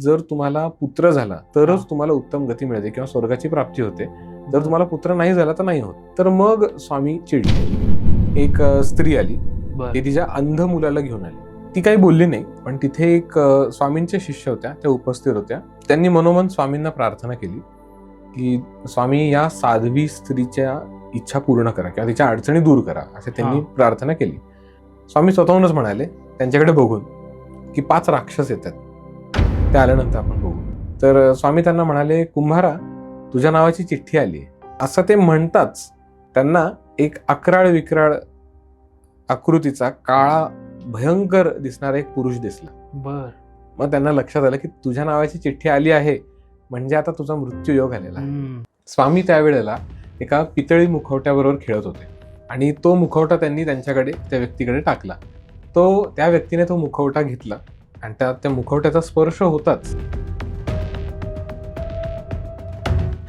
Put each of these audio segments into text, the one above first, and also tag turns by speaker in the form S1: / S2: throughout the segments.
S1: जर तुम्हाला पुत्र झाला तरच तुम्हाला उत्तम गती मिळते किंवा स्वर्गाची प्राप्ती होते. जर तुम्हाला पुत्र नाही झाला तर नाही होत. तर मग स्वामी चिडले. एक स्त्री आली. ती तिच्या अंध मुलाला घेऊन आली. ती काही बोलली नाही पण तिथे एक स्वामींच्या शिष्य होत्या. त्या उपस्थित होत्या. त्यांनी मनोमन स्वामींना प्रार्थना केली की स्वामी या साध्वी स्त्रीच्या इच्छा पूर्ण करा किंवा तिच्या अडचणी दूर करा असे त्यांनी. प्रार्थना केली. स्वामी स्वतःहूनच म्हणाले त्यांच्याकडे बघून की पाच राक्षस येतात. ते आल्यानंतर आपण बघू. तर स्वामी त्यांना म्हणाले कुंभारा तुझ्या नावाची चिठ्ठी आली असं ते म्हणताच त्यांना एक अकराळ विक्राळ आकृतीचा काळा भयंकर दिसणारा एक पुरुष दिसला.
S2: बर.
S1: मग त्यांना लक्षात आलं की तुझ्या नावाची चिठ्ठी आली आहे म्हणजे आता तुझा मृत्यू योग आलेला आहे. स्वामी त्यावेळेला एका पितळी मुखवट्याबरोबर खेळत होते आणि तो मुखवटा त्यांनी त्यांच्याकडे त्या व्यक्तीकडे टाकला. तो त्या व्यक्तीने तो मुखवटा घेतला आणि त्या त्या मुखवट्याचा स्पर्श होताच.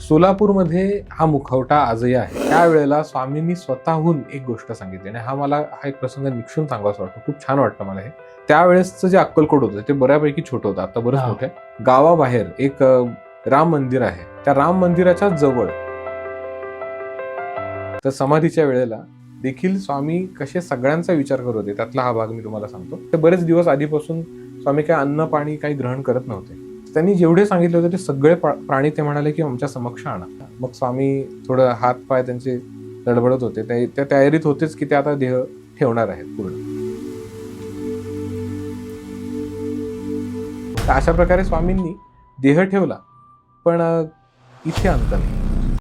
S1: सोलापूरमध्ये हा मुखवटा आजही आहे. त्यावेळेला स्वामींनी स्वतःहून एक गोष्ट सांगितली आणि हा मला हा एक प्रसंग निक्षून सांगावासा वाटतो. खूप छान वाटतं मला हे. त्यावेळेसचं जे अक्कलकोट होतं ते बऱ्यापैकी छोटं होतं. आता बरंच. मोठं आहे. गावाबाहेर एक राम मंदिर आहे. त्या राम मंदिराच्या जवळ. तर समाधीच्या वेळेला देखील स्वामी कसे सगळ्यांचा विचार करत होते त्यातला हा भाग मी तुम्हाला सांगतो. ते बरेच दिवस आधीपासून स्वामी काय अन्न पाणी काही ग्रहण करत नव्हते. त्यांनी जेवढे सांगितले होते ते सगळे प्राणी ते म्हणाले की आमच्या समक्ष आणा. मग स्वामी थोडं हात पाय त्यांचे लडबडत होते. ते- त्या तयारीत होतेच की ते आता देह ठेवणार आहेत पूर्ण. अशा प्रकारे स्वामींनी देह ठेवला पण इथे अंत नाही.